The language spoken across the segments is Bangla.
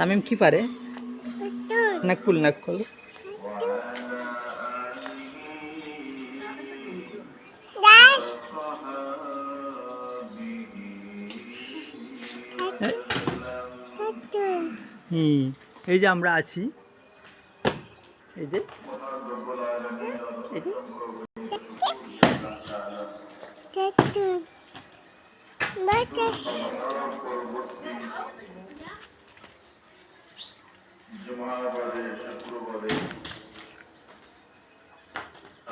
তামিম কি পারে? নাকুল নাকুল হুম এই যে আমরা আছি। এই যে এই যে। জুমাবারে শুক্রবারে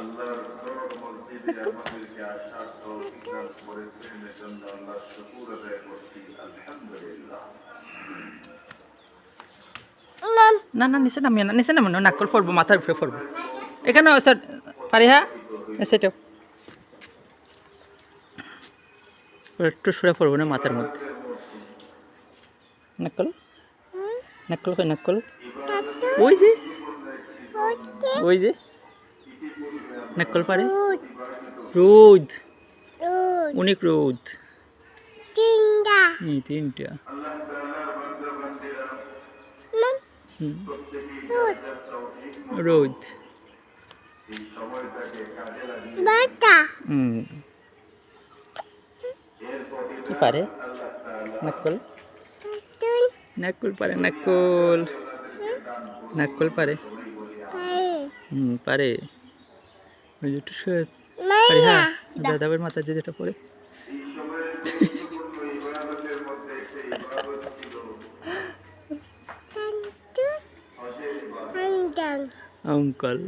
আল্লাহর ঘর মসজিদে আমাদেরকে আসার তৌফিক দান করেছেন এজন্য আল্লাহ শুকুর আদায় করছি আলহামদুলিল্লাহ। না না নিচে নামিয়ে না নিচে নামানো নাকল পড়ব মাথার উপরে পড়ব। এখানে স্যার পারি হ্যাঁ সেটাও একটু সরে পড়ব না মাথার মধ্যে। নাকল নাকল নাকল ওই যে। ওই যে। নাকল পারে। রোদ। অনেক রোদ। তিনটা। রোদ। কি পারে? নাকল। নাকল পারে নাকল। নাকল পারে? হুম পারে। ওই একটু শুয়ে পারি হ্যাঁ? দাদাবের মাথার যে যেটা পড়ে। অঙ্কল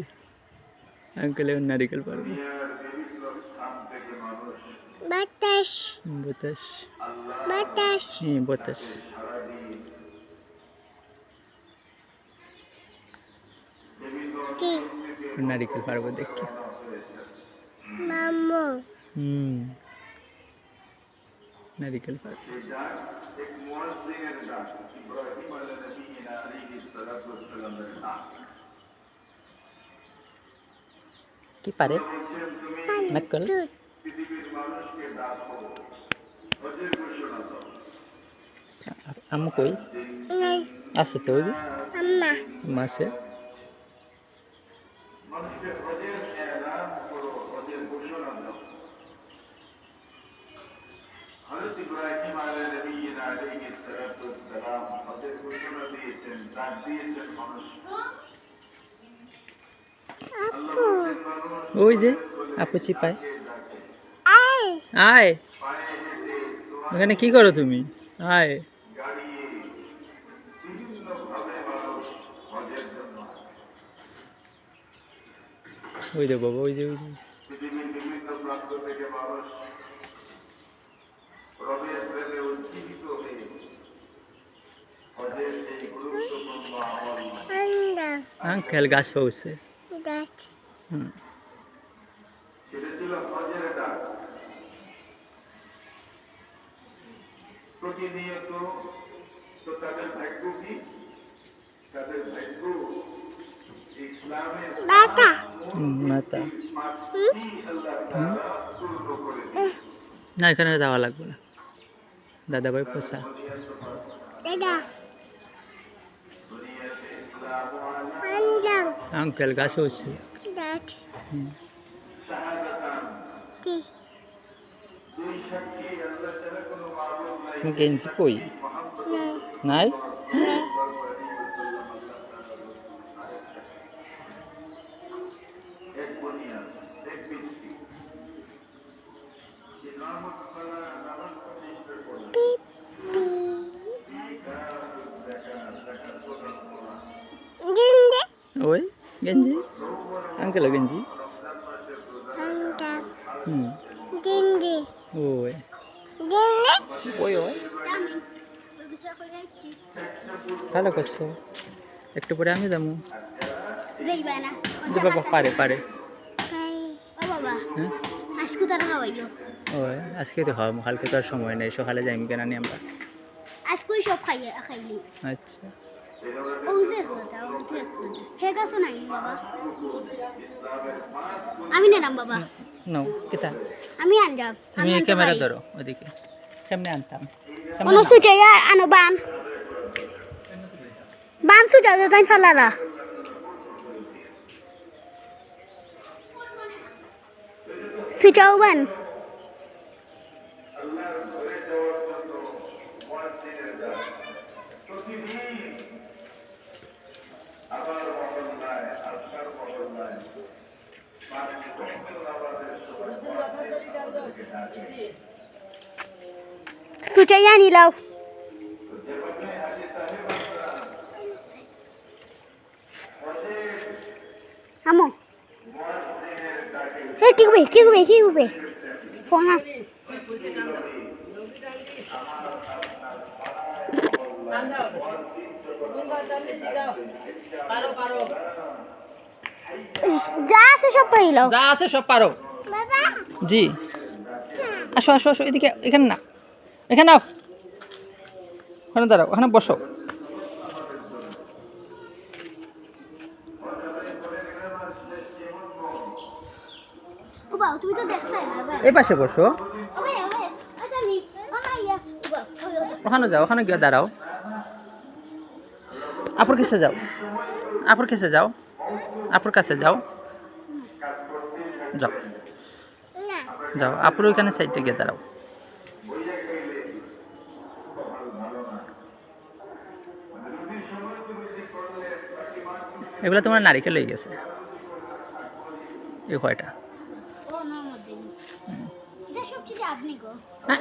এবার নারিকেল পারবে বাতাস। বতাস। বাতাস। হ্যাঁ বতাস। কি নারিকেল পারব দেখি। মামু হুম। নারিকেল পারব কি পারে? নাকল আম্মু কই? আছে তো আম্মা। মাসে এলান করো ঘোষণা দাও ইব্রাহিম ঘোষণা দিয়েছেন ডাক দিয়েছেন মানুষ ওই যে আপু চিপায় আয়। ওখানে কি করো তুমি? আয়। ওই যে বাবা ওই যে ওই আঙ্কেল গাছ দাঁত হুম। প্রতিনিয়ত তো তাদের ভাগ্য কি তাদের ভাগ্য ইসলামের মাতা। না এখানে যাওয়া লাগবে না। দাদা ভাই পোষা আঙ্কেল। গাছ নাই গেঞ্জি কই? নাই। গেঞ্জি? আঙ্কেল গেঞ্জি? হুম। ওই। ওই ওই। ভালো করছ। একটু পরে আমি যাব। যে বাবা পারে পারে। ও হ্যাঁ? আজকে ওই আজকে তো হয় কালকে তো আর সময় নেই। সকালে যাইম কেন নি আমরা? আজকেই সব খাইয়ে খাইলি আচ্ছা। আমি নেরাম বাবা নাও কিতা আমি আনজাম তুমি ক্যামেরা ধরো ওদিকে কেমনে আনতাম কোনো? আনো তাই ফেলারা বান Suceyya Nilau Amo Hey, kick away, kick away, kick away Phone ha. Andao Andao Andao Andao Andao যা আছে সব পাইল যা আছে সব পারো। বাবা। জি। আসো আসো আসো এদিকে এখানে না। এখানে নাও। ওখানে দাঁড়াও ওখানে বসো। এই পাশে বসো। ওখানে যাও ওখানে গিয়ে দাঁড়াও। আপুর কাছে যাও। আপুর কাছে যাও। আপুর কাছে যাও। যাও। যাও আপুর ওইখানে সাইডে গিয়ে দাঁড়াও। এগুলো তোমার নারিকেল হয়ে গেছে। এই কয়টা? হ্যাঁ?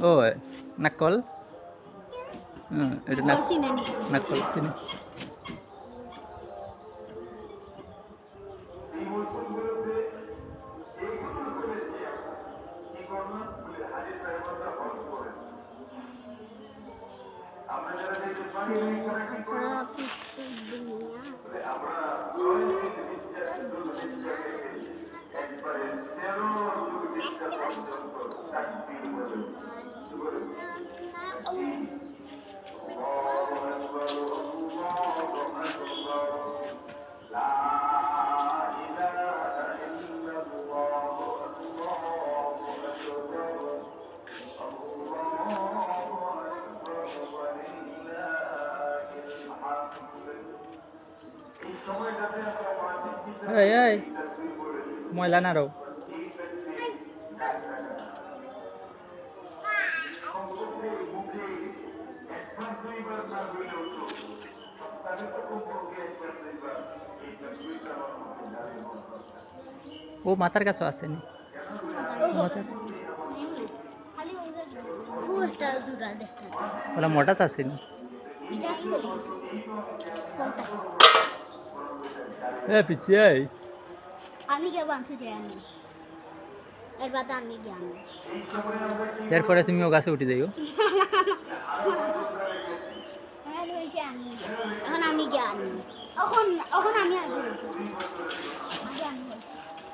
ও নাকল? হুম এটা নাকল চিনি এই এই ময়লা না রও ও মাথার কাছে আসেনি। ওলা মোটাতে আসেনি। এ পিছিয়ে আমি কে বানছি টেকান এর আমি এরপরে তুমি ও গাছে উঠে যাইও। আমি এখন আমি জ্ঞান এখন এখন আমি আগে উঠবো।